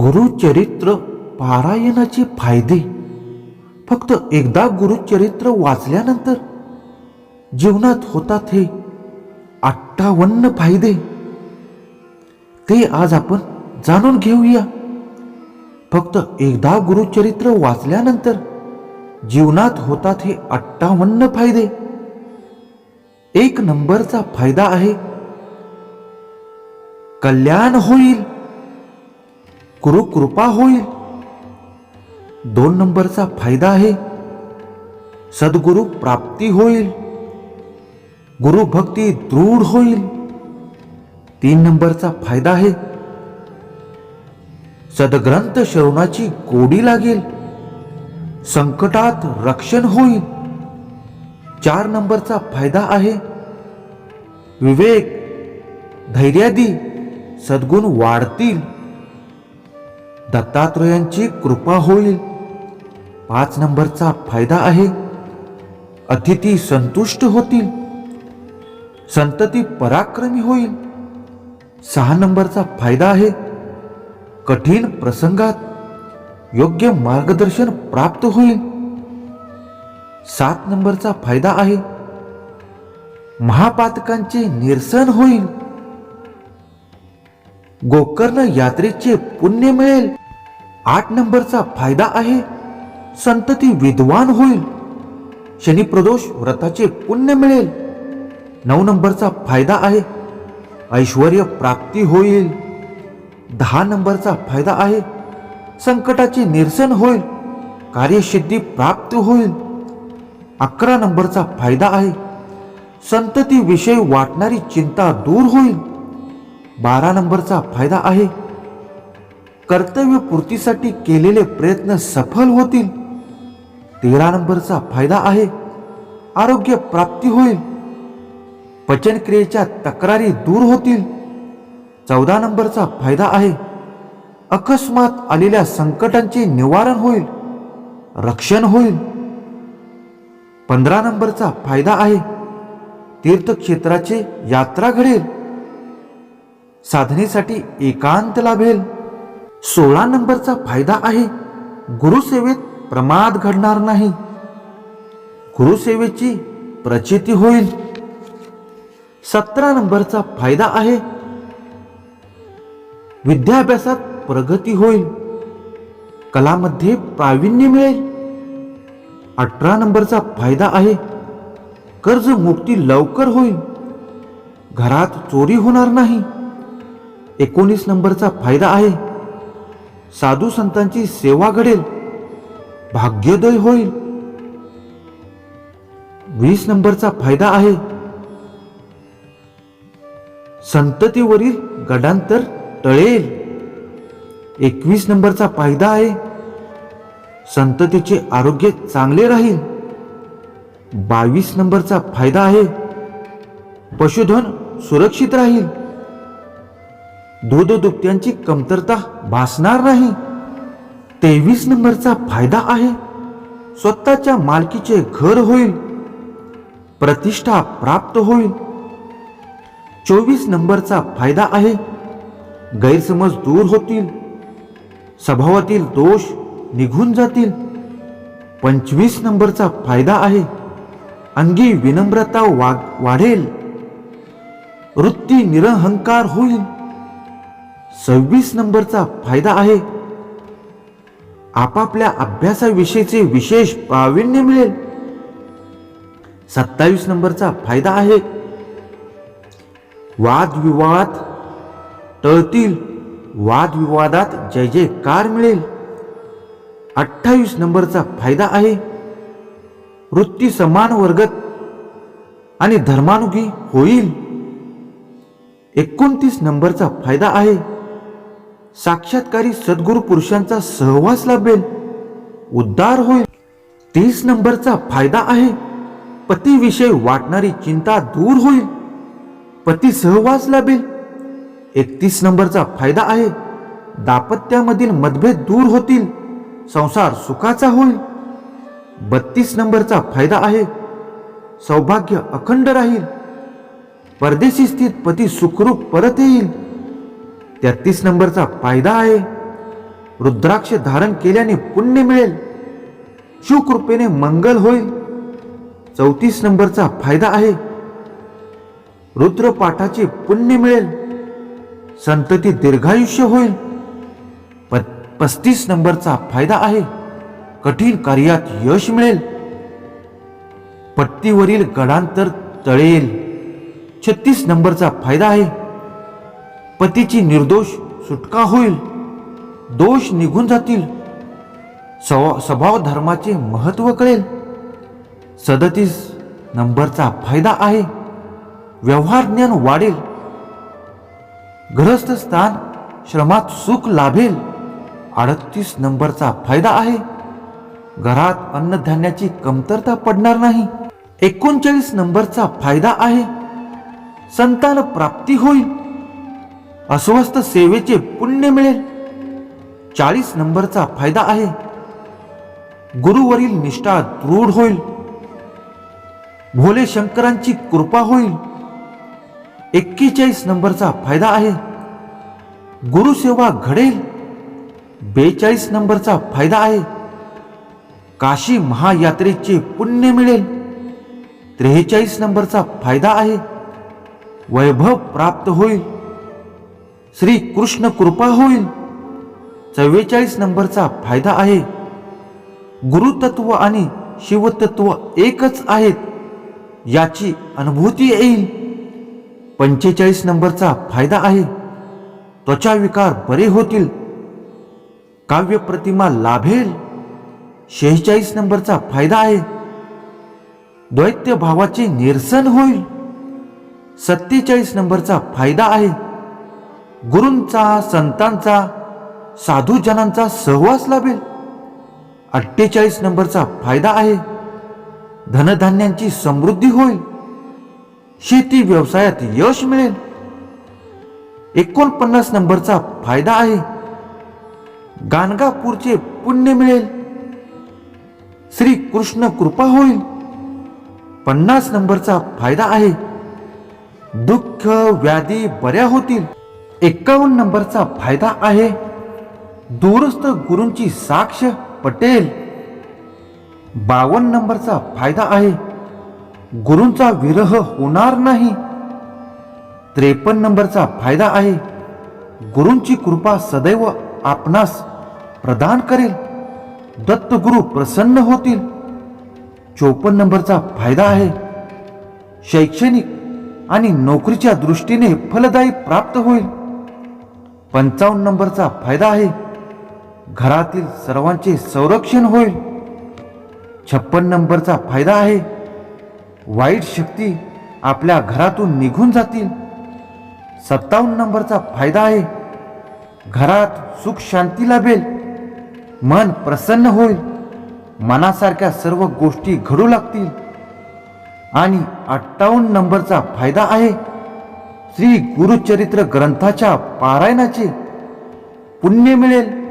गुरुचरित्र पारायणाचे फायदे. फक्त एकदा गुरुचरित्र वाचल्यानंतर जीवनात होतात हे अठ्ठावन्न फायदे. ते आज आपण जाणून घेऊया. फक्त एकदा गुरुचरित्र वाचल्यानंतर जीवनात होतात हे अठ्ठावन्न फायदे. एक नंबरचा फायदा आहे कल्याण होईल. गुरुकृपा होईल. दोन नंबरचा फायदा आहे. सद्गुरु प्राप्ती होईल. गुरुभक्ती दृढ होईल. तीन नंबरचा फायदा आहे. सदग्रंथ श्रवणाची गोडी लागेल. संकटात रक्षण होईल. चार नंबरचा फायदा आहे. विवेक धैर्यादी सद्गुण वाढतील. दत्तात्रयांची कृपा होईल. पाच नंबरचा फायदा आहे. अतिथी संतुष्ट होतील. संतती पराक्रमी होईल. सहा नंबरचा फायदा आहे. कठीण प्रसंगात योग्य मार्गदर्शन प्राप्त होईल. सात नंबरचा फायदा आहे. महापातकांचे निरसन होईल. गोकर्ण यात्रेचे पुण्य मिळेल. आठ नंबरचा फायदा आहे. संतती विद्वान होईल. शनिप्रदोष व्रताचे पुण्य मिळेल. नऊ नंबरचा फायदा आहे. ऐश्वर प्राप्ती होईल. दहा नंबरचा फायदा आहे. संकटाचे निरसन होईल. कार्यसिद्धी प्राप्त होईल. अकरा नंबरचा फायदा आहे. संततीविषयी वाटणारी चिंता दूर होईल. बारा नंबरचा फायदा आहे. कर्तव्य पूर्तीसाठी केलेले प्रयत्न सफल होतील. तेरा नंबरचा फायदा आहे. आरोग्य प्राप्ती होईल. पचनक्रियेच्या तक्रारी दूर होतील. चौदा नंबरचा फायदा आहे. अकस्मात आलेल्या संकटांचे निवारण होईल. रक्षण होईल. पंधरा नंबरचा फायदा आहे. तीर्थक्षेत्राचे यात्रा घडेल. साधनेसाठी एकांत लाभेल. सोळा नंबरचा फायदा आहे गुरुसेवेत प्रमाद घडणार नाही. गुरुसेवेची प्रचिती होईल. सतरा नंबरचा फायदा आहे विद्याभ्यासात प्रगती होईल. कलामध्ये प्रावीण्य मिळेल. अठरा नंबरचा फायदा आहे कर्ज मुक्ती लवकर होईल. घरात चोरी होणार नाही. एकोणीस नंबरचा फायदा आहे. साधू संतांची सेवा घडेल. भाग्योदय होईल. वीस नंबरचा फायदा आहे. संततीवरील गडांतर टळेल. एकवीस नंबरचा फायदा आहे. संततीचे आरोग्य चांगले राहील. बावीस नंबरचा फायदा आहे. पशुधन सुरक्षित राहील. दूध दुपट्यांची कमतरता भासणार नाही. तेवीस नंबरचा फायदा आहे. स्वतःच्या मालकीचे घर होईल. प्रतिष्ठा प्राप्त होईल. चोवीस नंबरचा फायदा आहे. गैरसमज दूर होतील. स्वभावातील दोष निघून जातील. पंचवीस नंबरचा फायदा आहे. अंगी विनम्रता वा वाढेल. वृत्ती निरहंकार होईल. सव्वीस नंबरचा फायदा आहे. आपापल्या अभ्यासाविषयीचे विशेष प्रावीण्य मिळेल. सत्तावीस नंबरचा फायदा आहे. वादविवाद टळतील. वादविवादात जय जयकार मिळेल. अठ्ठावीस नंबरचा फायदा आहे. वृत्ती समान वर्गत आणि धर्मानुगी होईल. एकोणतीस नंबरचा फायदा आहे. साक्षात्कारी सद्गुरु पुरुषांचा सहवास लाभेल. उद्धार होईल. तीस नंबरचा फायदा आहे. पतीविषयी वाटणारी चिंता दूर होईल. पती सहवास लाभेल. एकतीस नंबरचा फायदा आहे. दाम्पत्यामधील मतभेद दूर होतील. संसार सुखाचा होईल. बत्तीस नंबरचा फायदा आहे. सौभाग्य अखंड राहील. परदेशी स्थित पती सुखरूप परत येईल. तेहतीस नंबरचा फायदा आहे. रुद्राक्ष धारण केल्याने पुण्य मिळेल. शिवकृपेने मंगल होईल. चौतीस नंबरचा फायदा आहे. रुद्रपाठाचे पुण्य मिळेल. संतती दीर्घायुष्य होईल. प पस्तीस नंबरचा फायदा आहे. कठीण कार्यात यश मिळेल. पट्टीवरील गडांतर तळेल. छत्तीस नंबरचा फायदा आहे. पतीची निर्दोष सुटका होईल. दोष निघून जातील. सव- स्वभाव धर्माचे महत्त्व कळेल. सदतीस नंबरचा फायदा आहे. व्यवहार ज्ञान वाढेल. ग्रहस्थ स्थान श्रमात सुख लाभेल. अडतीस नंबरचा फायदा आहे. घरात अन्नधान्याची कमतरता पडणार नाही. एकोणचाळीस नंबरचा फायदा आहे. संतान प्राप्ती होईल. अस्वस्थ सेवेचे पुण्य मिळेल. चाळीस नंबरचा फायदा आहे. गुरुवरील निष्ठा दृढ होईल. भोले शंकरांची कृपा होईल. एक्केचाळीस नंबरचा फायदा आहे. गुरुसेवा घडेल. बेचाळीस नंबरचा फायदा आहे. काशी महायात्रेचे पुण्य मिळेल. त्रेचाळीस नंबरचा फायदा आहे. वैभव प्राप्त होईल. श्री कृष्ण कृपा होईल. चव्वेचाळीस नंबरचा फायदा आहे. गुरुतत्व आणि शिवतत्व एकच आहेत. याची अनुभूती येईल. पंचेचाळीस नंबरचा फायदा आहे. त्वचा विकार बरे होतील. काव्य प्रतिमा लाभेल. शेहेचाळीस नंबरचा फायदा आहे. द्वैत्य भावाचे निरसन होईल. सत्तेचाळीस नंबरचा फायदा आहे. गुरूंचा संतांचा साधूजनांचा सहवास लाभेल. अठ्ठेचाळीस नंबरचा फायदा आहे. धनधान्यांची समृद्धी होईल. शेती व्यवसायात यश मिळेल. एकोणपन्नास नंबरचा फायदा आहे. गाणगापूरचे पुण्य मिळेल. श्री कृष्ण कृपा होईल. पन्नास नंबरचा फायदा आहे. दुःख व्याधी बऱ्या होतील. एक्कावन्न नंबरचा फायदा आहे. दूरस्थ गुरूंची साक्ष पटेल. बावन्न नंबरचा फायदा आहे. गुरूंचा विरह होणार नाही. त्रेपन्न नंबरचा फायदा आहे. गुरूंची कृपा सदैव आपणास प्रदान करेल. दत्तगुरु प्रसन्न होतील. चोपन्न नंबरचा फायदा आहे. शैक्षणिक आणि नोकरीच्या दृष्टीने फलदायी प्राप्त होईल. पंचावन्न नंबरचा फायदा आहे. घरातील सर्वांचे संरक्षण होईल. छप्पन नंबरचा फायदा आहे. वाईट शक्ती आपल्या घरातून निघून जातील. सत्तावन्न नंबरचा फायदा आहे. घरात सुख शांती लाभेल. मन प्रसन्न होईल. मनासारख्या सर्व गोष्टी घडू लागतील. आणि अठ्ठावन्न नंबरचा फायदा आहे. श्री गुरुचरित्र ग्रंथाच्या पारायणाचे पुण्य मिळेल.